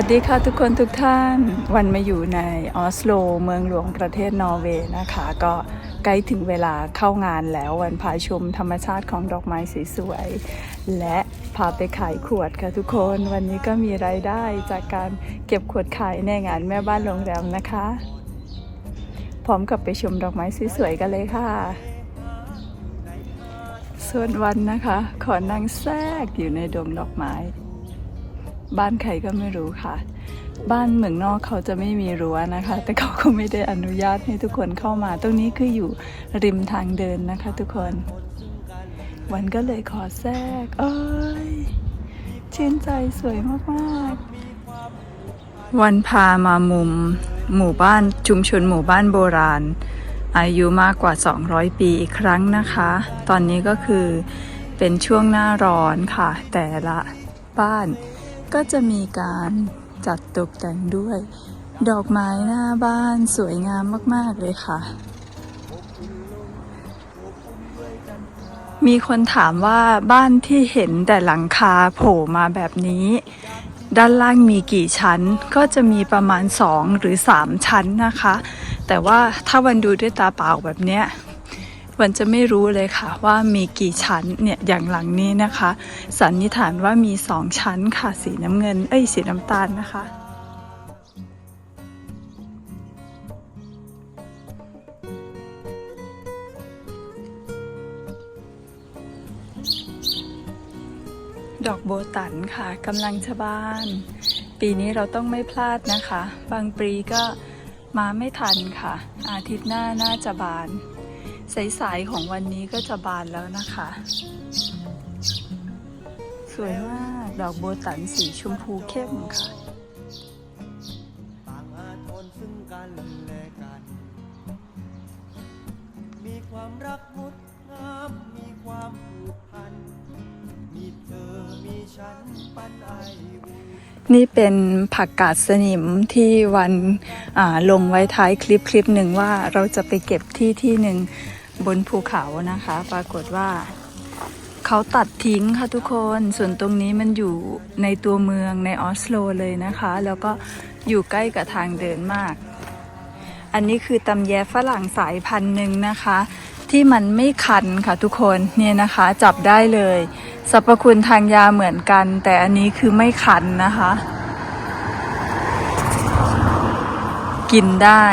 วัสดีค่ะทุกคนทุกท่านวันมาอยู่ในออสโล เมืองหลวงประเทศนอร์เวย์นะคะ ก็ใกล้ถึงเวลาเข้างานแล้ววันพาชมธรรมชาติของดอกไม้สวยๆและพาไปขายขวดค่ะทุกคนวันนี้ก็มีรายได้จากการเก็บขวดขายในงานแม่บ้านโรงแรมนะคะ พร้อมกับไปชมดอกไม้สวยๆกันเลยค่ะส่วนวันนะคะ ขอนั่งแทรกอยู่ในดงดอกไม้ บ้านใครก็ไม่รู้ค่ะ บ้านเมืองนอกเขาจะไม่มีรั้วนะคะ แต่เขาก็ไม่ได้อนุญาตให้ทุกคนเข้ามา ตรงนี้คืออยู่ริมทางเดินนะคะ ทุกคน วันก็เลยขอแทรกเอ้ยชื่นใจสวยมากๆ วันพามามุม หมู่บ้านชุมชนหมู่บ้านโบราณ อายุมากกว่า 200 ปีอีกครั้งนะคะ ตอนนี้ก็คือเป็นช่วงหน้าร้อนค่ะ แต่ละบ้าน ก็จะมีการจัดตกแต่งด้วย ดอกไม้หน้าบ้านสวยงามมาก ๆ เลยค่ะ มีคนถามว่าบ้านที่เห็นแต่หลังคาโผล่มาแบบนี้ ด้านล่างมีกี่ชั้นก็จะมีประมาณ 2 หรือ 3 ชั้นนะคะ แต่ว่าถ้าวันดูด้วยตาเปล่าแบบเนี้ย วันจะไม่รู้เลยค่ะว่ามีกี่ชั้นเนี่ยอย่างหลังนี้นะคะ สันนิษฐานว่ามีสองชั้นค่ะสีน้ำเงิน เอ้ยสีน้ำตาลนะคะดอกโบตันค่ะกำลังจะบาน ปีนี้เราต้องไม่พลาดนะคะ บางปีก็มาไม่ทันค่ะ อาทิตย์หน้าน่าจะบาน สายๆของวันนี้ก็จะบานแล้วนะคะ สวยมากดอกโบตันสีชมพูเข้มค่ะต่างอาทรซึ่งกันและกันมีความรักงดงามมีความผูกพันมีเธอมีฉันปันไออุ่นนี่เป็นผักกาดสนิมที่วันอ่าลงไว้ท้ายคลิปคลิปหนึ่งว่าเราจะไปเก็บที่ที่หนึ่ง บนภูเขานะคะ ปรากฏว่าเขาตัดทิ้งค่ะทุกคน ส่วนตรงนี้มันอยู่ในตัวเมืองในออสโลเลยนะคะ แล้วก็อยู่ใกล้กับทางเดินมาก อันนี้คือตำแยฝรั่งสายพันธุ์หนึ่งนะคะ ที่มันไม่คันค่ะทุกคนเนี่ยนะคะจับได้เลยสรรพคุณทางยาเหมือนกัน แต่อันนี้คือไม่คันนะคะ กินได้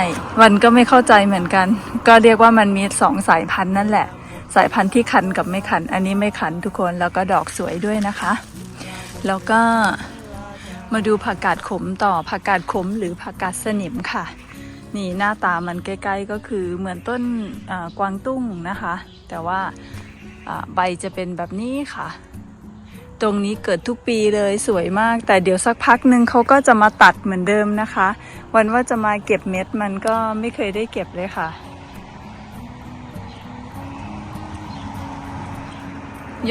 วันก็ไม่เข้าใจเหมือนกัน ก็เรียกว่ามันมีสองสายพันธุ์นั่นแหละ สายพันธุ์ที่คันกับไม่คัน อันนี้ไม่คันทุกคนแล้วก็ดอกสวยด้วยนะคะ แล้วก็มาดูผักกาดขมต่อผักกาดขมหรือผักกาดสนิมค่ะ นี่หน้าตามันใกล้ๆก็คือเหมือนต้นกวางตุ้งนะคะ แต่ว่าใบจะเป็นแบบนี้ค่ะ ตรงนี้เกิดทุกปีเลยสวยมาก แต่เดี๋ยวสักพักหนึ่งเขาก็จะมาตัดเหมือนเดิมนะคะ วันว่าจะมาเก็บเม็ดมันก็ไม่เคยได้เก็บเลยค่ะ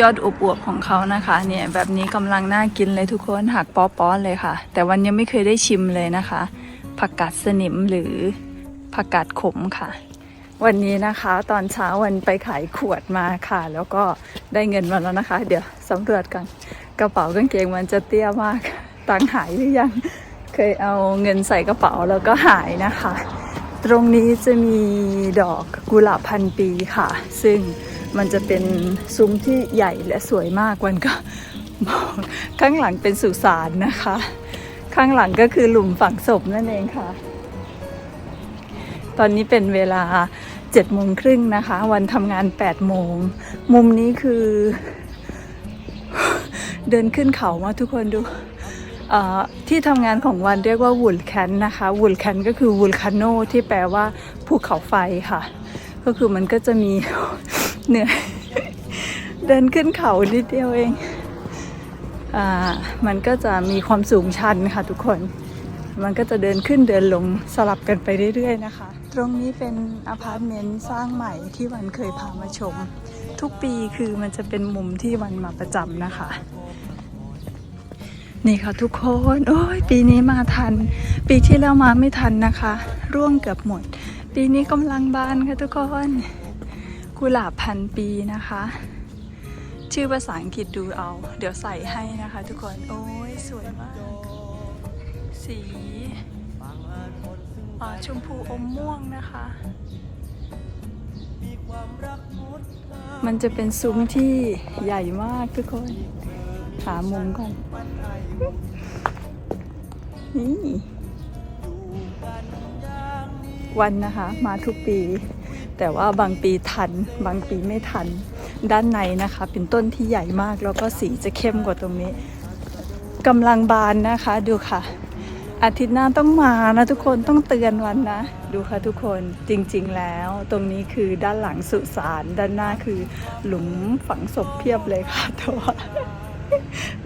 ยอดอวบๆของเขานะคะเนี่ยแบบนี้กำลังน่ากินเลยทุกคนหักป๊อๆเลยค่ะ แต่วันยังไม่เคยได้ชิมเลยนะคะ ผักกาดสนิมหรือผักกาดขมค่ะวันนี้นะคะ ตอนเช้าวันไปขายขวดมาค่ะ แล้วก็ได้เงินมาแล้วนะคะ เดี๋ยว สำรวจกันกระเป๋ากางเกงมันจะเตี้ยมาก ตังหายหรือยัง เคยเอาเงินใส่กระเป๋าแล้วก็หายนะคะ ตรงนี้จะมีดอกกุหลาบพันปีค่ะ ซึ่งมันจะเป็นซุ้มที่ใหญ่และสวยมากวันก็บอกข้างหลังเป็นสุสานนะคะ ข้างหลังก็คือหลุมฝังศพนั่นเองค่ะ ตอนนี้เป็นเวลาเจ็ดโมงครึ่งนะคะ วันทำงานแปดโมง มุมนี้คือ เดินขึ้นเขามาทุกคนดูเอ่อที่ทำงานของวันเรียกว่าวูลแคนนะคะวูลแคนก็คือวูลคาโนที่แปลว่าภูเขาไฟค่ะ ก็คือมันก็จะมีเหนื่อยเดินขึ้นเขานิดเดียวเองอ่ามันก็จะมีความสูงชันค่ะทุกคน มันก็จะเดินขึ้นเดินลงสลับกันไปเรื่อยๆนะคะ ตรงนี้เป็นอพาร์ตเมนต์สร้างใหม่ที่วันเคยพามาชม ทุกปีคือมันจะเป็นมุมที่วันมาประจำนะคะ นี่ค่ะทุกคนโอ้ยปีนี้มาทัน ปีที่แล้วมาไม่ทันนะคะ ร่วงเกือบหมด ปีนี้กำลังบานค่ะทุกคนกุหลาบพันปีนะคะ ชื่อภาษาอังกฤษดูเอา เดี๋ยวใส่ให้นะคะ ทุกคนโอ้ยสวยมาก สีอาจคนซึ่งอ่าชมพูอมม่วงนะคะ มันจะเป็นซุ้มที่ใหญ่มากทุกคน หามุมก่อน นี่ วันนะคะ มาทุกปี แต่ว่าบางปีทัน บางปีไม่ทัน ด้านในนะคะ เป็นต้นที่ใหญ่มากแล้วก็สีจะเข้มกว่าตรงนี้กำลังบานนะคะดูค่ะ อาทิตย์หน้าต้องมานะทุกคนต้องเตือนวันนะ ดูค่ะทุกคนจริงๆแล้ว ตรงนี้คือด้านหลังสุสานด้านหน้าคือหลุมฝังศพเพียบเลยค่ะแต่ว่า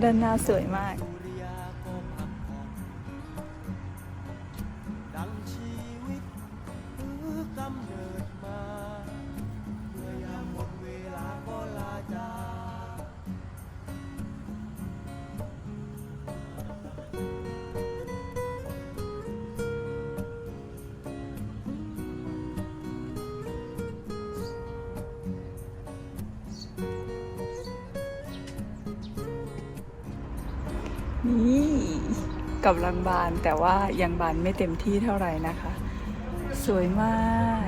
ด้านหน้าสวยมาก กำลังบานแต่ว่ายังบานไม่เต็มที่เท่าไหร่นะคะ สวยมาก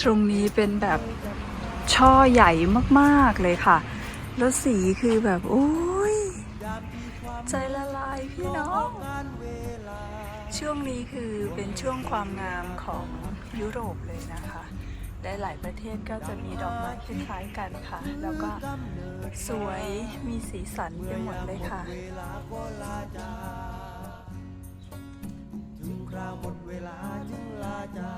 ตรงนี้เป็นแบบช่อใหญ่มากๆเลยค่ะ แล้วสีคือแบบ โอ้ย ใจละลายพี่น้อง ช่วงนี้คือเป็นช่วงความงามของยุโรปเลยนะคะได้หลายประเทศก็จะมีดอกไม้คล้ายๆกันค่ะ แล้วก็สวยมีสีสันไปหมดเลยค่ะจากถึงคราวหมดเวลาจึงลาจา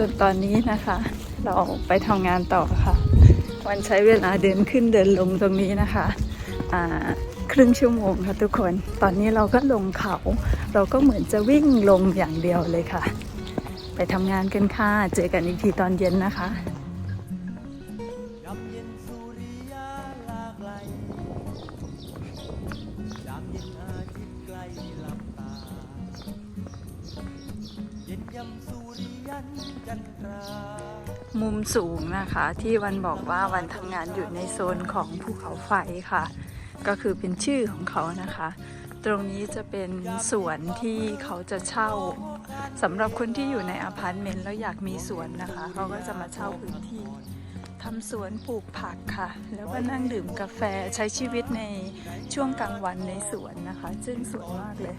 ส่วนตอนนี้นะคะ เราไปทำงานต่อค่ะ วันใช้เวลาเดินขึ้นเดินลงตรงนี้นะคะครึ่งชั่วโมงค่ะทุกคน ตอนนี้เราก็ลงเขา เราก็เหมือนจะวิ่งลงอย่างเดียวเลยค่ะ ไปทำงานกันค่ะ เจอกันอีกทีตอนเย็นนะคะ มสูงนะคะ ที่วันบอกว่าวันทำงานอยู่ในโซนของภูเขาไฟค่ะ ก็คือเป็นชื่อของเขานะคะ ตรงนี้จะเป็นสวนที่เขาจะเช่าสำหรับคนที่อยู่ในอพาร์ตเมนต์แล้วอยากมีสวนนะคะ เขาก็จะมาเช่าพื้นที่ทำสวนปลูกผักค่ะ แล้วก็นั่งดื่มกาแฟใช้ชีวิตในช่วงกลางวันในสวนนะคะ ซึ่งสวยมากเลย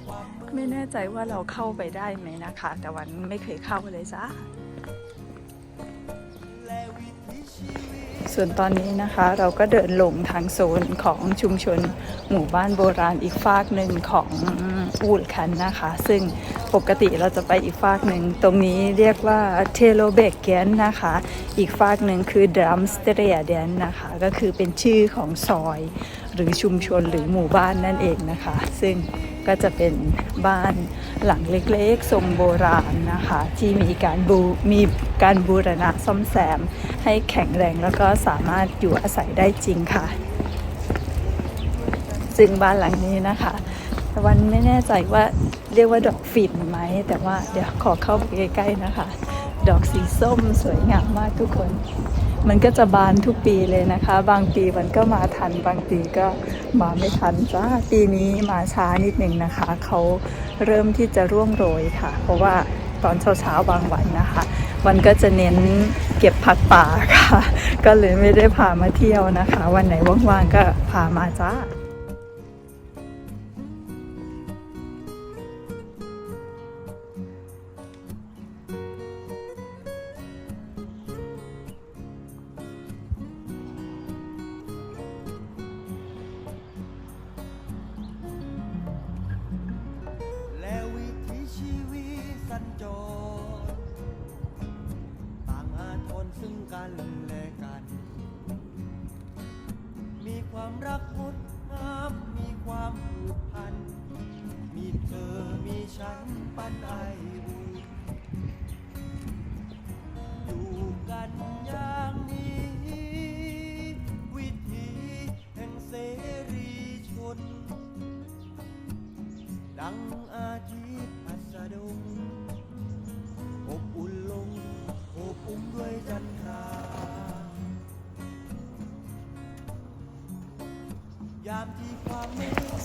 ไม่แน่ใจว่าเราเข้าไปได้ไหมนะคะ แต่วันไม่เคยเข้าเลยจ้า ส่วนตอนนี้นะคะเราก็เดินลงทางโซนของชุมชนหมู่บ้านโบราณอีกฝากหนึ่งของอูลคันนะคะ ซึ่งปกติเราจะไปอีกฝากหนึ่ง ตรงนี้เรียกว่าเทโลเบกเกนนะคะ อีกฝากหนึ่งคือดรัมสเตเรียเดนนะคะ ก็คือเป็นชื่อของซอย หรือชุมชนหรือหมู่บ้านนั่นเองนะคะ ซึ่ง ก็จะเป็นบ้านหลังเล็กๆทรงโบราณนะคะ ที่มีการบูมีการบูรณะซ่อมแซม ให้แข็งแรงแล้วก็สามารถอยู่อาศัยได้จริงค่ะ ซึ่งบ้านหลังนี้นะคะวันไม่แน่ใจว่าเรียกว่าดอกฝิ่นไหม แต่ว่าเดี๋ยวขอเข้าไปใกล้ๆนะคะ ดอกสีส้มสวยงามมากทุกคน มันก็จะบานทุกปีเลยนะคะ บางปีมันก็มาทัน บางปีก็มาไม่ทันจ้าปีนี้มาช้านิดหนึ่งนะคะ เขาเริ่มที่จะร่วงโรยค่ะ เพราะว่าตอนเช้าๆบางวันนะคะ มันก็จะเน้นเก็บผักป่าค่ะ ก็เลยไม่ได้พามาเที่ยวนะคะ วันไหนว่างๆก็พามาจ้า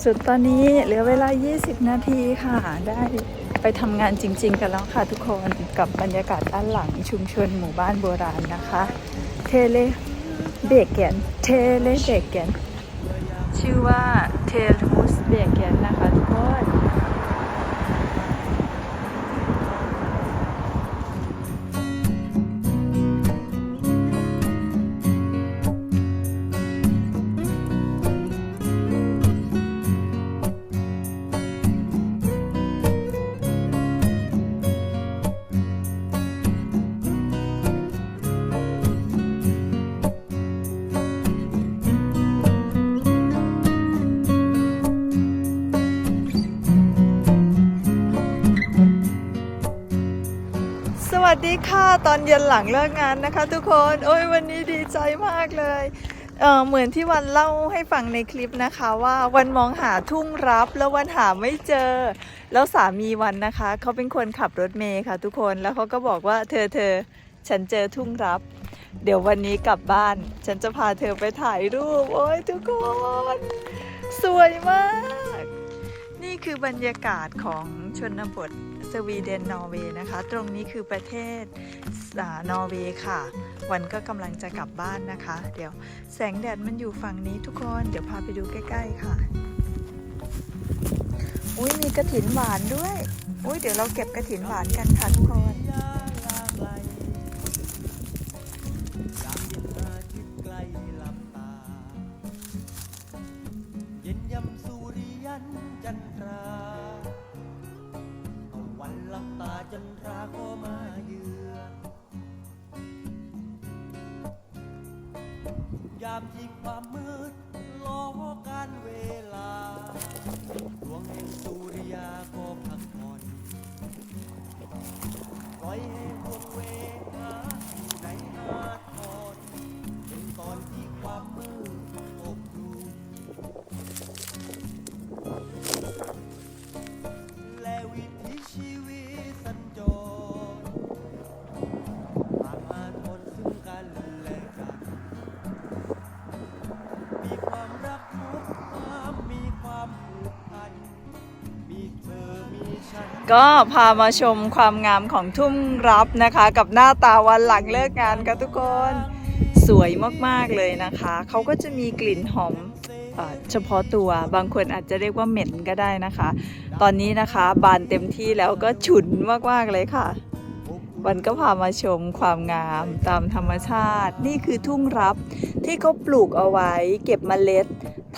สุดตอนนี้เหลือเวลา 20 นาทีค่ะ ได้ไปทำงานจริง ๆ กันแล้วค่ะทุกคนกับบรรยากาศด้านหลังชุมชนหมู่บ้านโบราณนะคะ เทเลเบเกนเทเลเบเกนชื่อว่าเทลูสเบเกนนะคะ ดีค่ะตอนเย็นหลังเลิกงานนะคะ ทุกคนโอ้ยวันนี้ดีใจมากเลยเออเหมือนที่วันเล่าให้ฟังในคลิปนะคะว่าวันมองหาทุ่งรับแล้ววันหาไม่เจอ แล้วสามีวันนะคะเขาเป็นคนขับรถเมย์ค่ะ ทุกคนแล้วเขาก็บอกว่าเธอเธอฉันเจอทุ่งรับ เดี๋ยววันนี้กลับบ้าน ฉันจะพาเธอไปถ่ายรูป โอ้ยทุกคน สวยมาก นี่คือบรรยากาศของชนบท สวีเดนนอร์เวย์นะคะ ตรงนี้คือประเทศนอร์เวย์ค่ะ วันก็กำลังจะกลับบ้านนะคะ เดี๋ยวแสงแดดมันอยู่ฝั่งนี้ทุกคนเดี๋ยวพาไปดูใกล้ ๆค่ะ อุ้ยมีกระถินหวานด้วย อุ้ยเดี๋ยวเราเก็บกระถินหวานกันค่ะทุกคน ยามที่ความ ก็พามาชมความงามของทุ่งรับนะคะ กับหน้าตาวันหลังเลิกงานค่ะทุกคน สวยมากๆเลยนะคะ เขาก็จะมีกลิ่นหอมเฉพาะตัวบางคนอาจจะเรียกว่าเหม็นก็ได้นะคะ ตอนนี้นะคะบานเต็มที่แล้วก็ฉุนมากๆเลยค่ะ วันก็พามาชมความงามตามธรรมชาติ นี่คือทุ่งรับที่เขาปลูกเอาไว้เก็บเมล็ด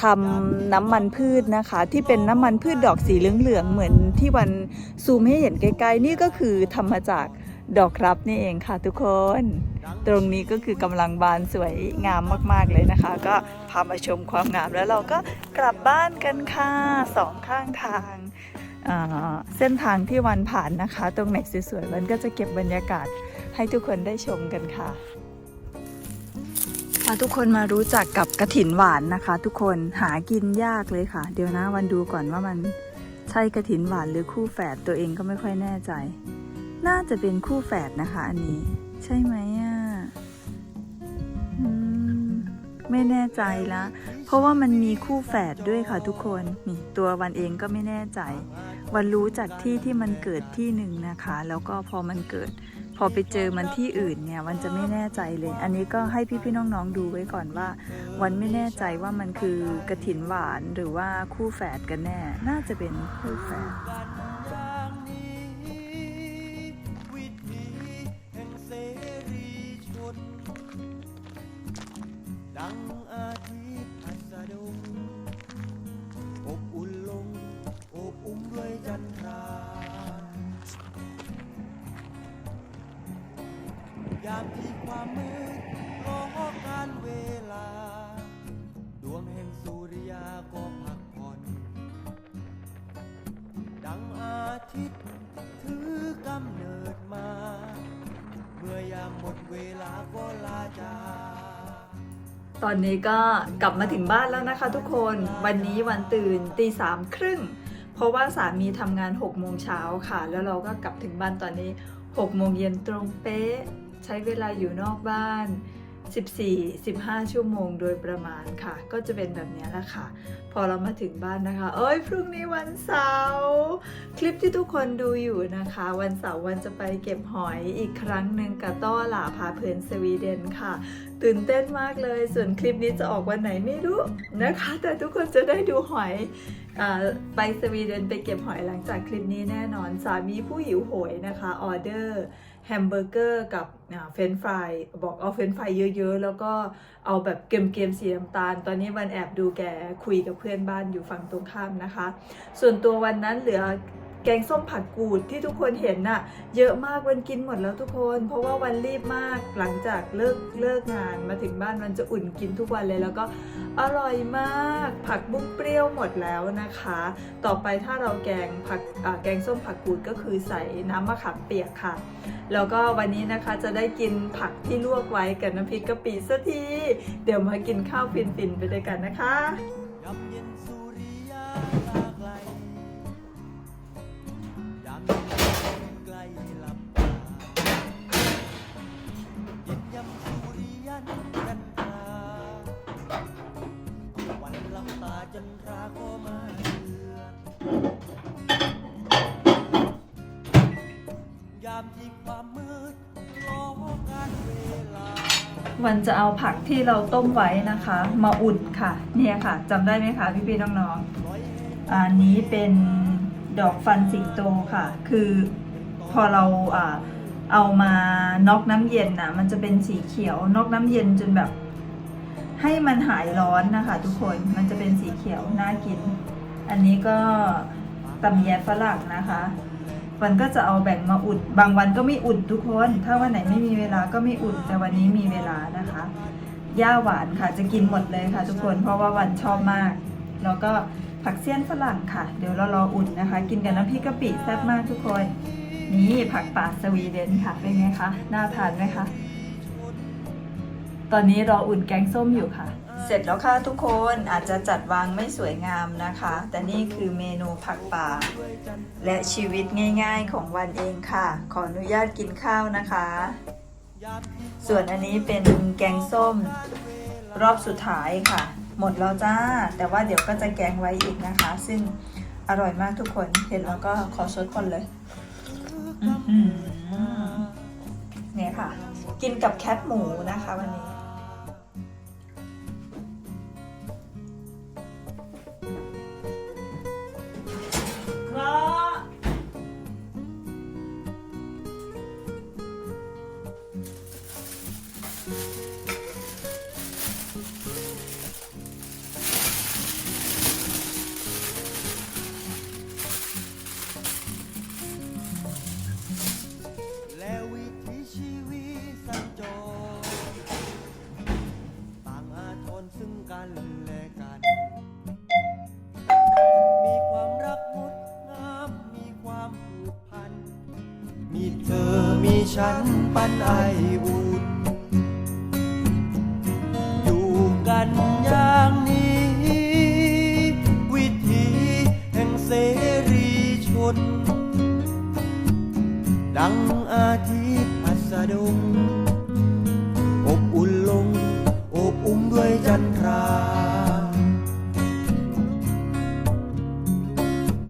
ทำน้ำมันพืชนะคะ ที่เป็นน้ำมันพืชดอกสีเหลืองๆเหมือนที่วันซูมให้เห็นใกล้ๆนี่ก็คือทำมาจากดอกรับนี่เองค่ะทุกคน ตรงนี้ก็คือกำลังบานสวยงามมากๆเลยนะคะ ก็พามาชมความงามแล้วเราก็กลับบ้านกันค่ะสองข้างทางเส้นทางที่วันผ่านนะคะ ตรงไหนสวยๆวันก็จะเก็บบรรยากาศให้ทุกคนได้ชมกันค่ะ พาทุกคนมารู้จักกับกระถินหวานนะคะ ทุกคนหากินยากเลยค่ะ เดี๋ยวนะวันดูก่อนว่ามันใช่กระถินหวานหรือคู่แฝดตัวเองก็ไม่ค่อยแน่ใจ น่าจะเป็นคู่แฝดนะคะ อันนี้ ใช่ไหมอะไม่แน่ใจละเพราะว่ามันมีคู่แฝดด้วยค่ะทุกคนนี่ตัววันเองก็ไม่แน่ใจ วันรู้จากที่ที่มันเกิดที่หนึ่งนะคะ แล้วก็พอมันเกิด พอไปเจอมันที่อื่นเนี่ยวันจะไม่แน่ใจเลย อันนี้ก็ให้พี่ๆน้องๆดูไว้ก่อนว่า วันไม่แน่ใจว่ามันคือกระถินหวานหรือว่าคู่แฝดกันแน่ น่าจะเป็นคู่แฝด อนนี้ก็กลับมาถึงบ้านแล้วนะคะทุกคนวันนี้วันตื่นตีสามครึ่งเพราะว่าสามีทำงาน6กโมงเช้าค่ะ แล้วเราก็กลับถึงบ้านตอนนี้6โมงเย็นตรงเป๊ะ ใช้เวลาอยู่นอกบ้าน 14-15 ชั่วโมงโดยประมาณค่ะ ก็จะเป็นแบบนี้แหละค่ะ พอเรามาถึงบ้านนะคะ เอ้ย พรุ่งนี้วันเสาร์คลิปที่ทุกคนดูอยู่นะคะ วันเสาร์วันจะไปเก็บหอยอีกครั้งหนึ่งกับต้อหล่าพาเพลินสวีเดนค่ะ ตื่นเต้นมากเลย ส่วนคลิปนี้จะออกวันไหนไม่รู้นะคะ แต่ทุกคนจะได้ดูหอยอไปสวีเดนไปเก็บหอยหลังจากคลิปนี้แน่นอน สามีผู้หิวโหยนะคะออเดอร์แฮมเบอร์เกอร์กับเฟรนฟรายบอกเอาเฟรนฟรายเยอะๆ แล้วก็เอาแบบเกมๆสีน้ำตาล ตอนนี้วันแอบดูแกคุยกับเพื่อนบ้านอยู่ฝั่งตรงข้ามนะคะ ส่วนตัววันนั้นเหลือ แกงส้มผักกูดที่ทุกคนเห็นน่ะเยอะมากวันกินหมดแล้วทุกคน เพราะว่าวันรีบมากหลังจากเลิกเลิกงานมาถึงบ้านมันจะอุ่นกินทุกวันเลยแล้วก็อร่อยมาก ผักบุ้งเปรี้ยวหมดแล้วนะคะ ต่อไปถ้าเราแกงผักแกงส้มผักกูดก็คือใส่น้ำมะขามเปียกค่ะ แล้วก็วันนี้นะคะจะได้กินผักที่ลวกไว้กับน้ำพริกกะปิสักที เดี๋ยวมากินข้าวฟินๆไปด้วยกันนะคะ วันจะเอาผักที่เราต้มไว้นะคะ มาอุ่นค่ะ เนี่ยค่ะจำได้ไหมคะพี่ๆน้องๆอันนี้เป็นดอกฟันสิงโตค่ะ คือพอเราอเอามาน็อกน้ำเย็นนะมันจะเป็นสีเขียวนอกน้ำเย็นจนแบบ ให้มันหายร้อนนะคะ ทุกคนมันจะเป็นสีเขียวน่ากิน อันนี้ก็ตำแยฝรั่งนะคะ วันก็จะเอาแบ่งมาอุ่น บางวันก็ไม่อุ่นทุกคน ถ้าวันไหนไม่มีเวลาก็ไม่อุ่น แต่วันนี้มีเวลานะคะย่าหวานค่ะจะกินหมดเลยค่ะ ทุกคนเพราะว่าวันชอบมาก แล้วก็ผักเสี้ยนฝรั่งค่ะ เดี๋ยวเรารออุ่นนะคะ กินกับน้ำพริกกะปิแซ่บมากทุกคน นี่ผักป่าสวีเดนค่ะเป็นไงคะน่าทานไหมคะตอนนี้รออุ่นแกงส้มอยู่ค่ะ เสร็จแล้วค่ะทุกคนอาจจะจัดวางไม่สวยงามนะคะ แต่นี่คือเมนูผักป่า และชีวิตง่ายๆของวันเองค่ะ ขออนุญาตกินข้าวนะคะ ส่วนอันนี้เป็นแกงส้มรอบสุดท้ายค่ะ หมดแล้วจ้า แต่ว่าเดี๋ยวก็จะแกงไว้อีกนะคะ ซึ่งอร่อยมากทุกคนเห็นแล้วก็ขอซดคนเลยเนี่ยค่ะ กินกับแคบหมูนะคะวันนี้ แปันไออุ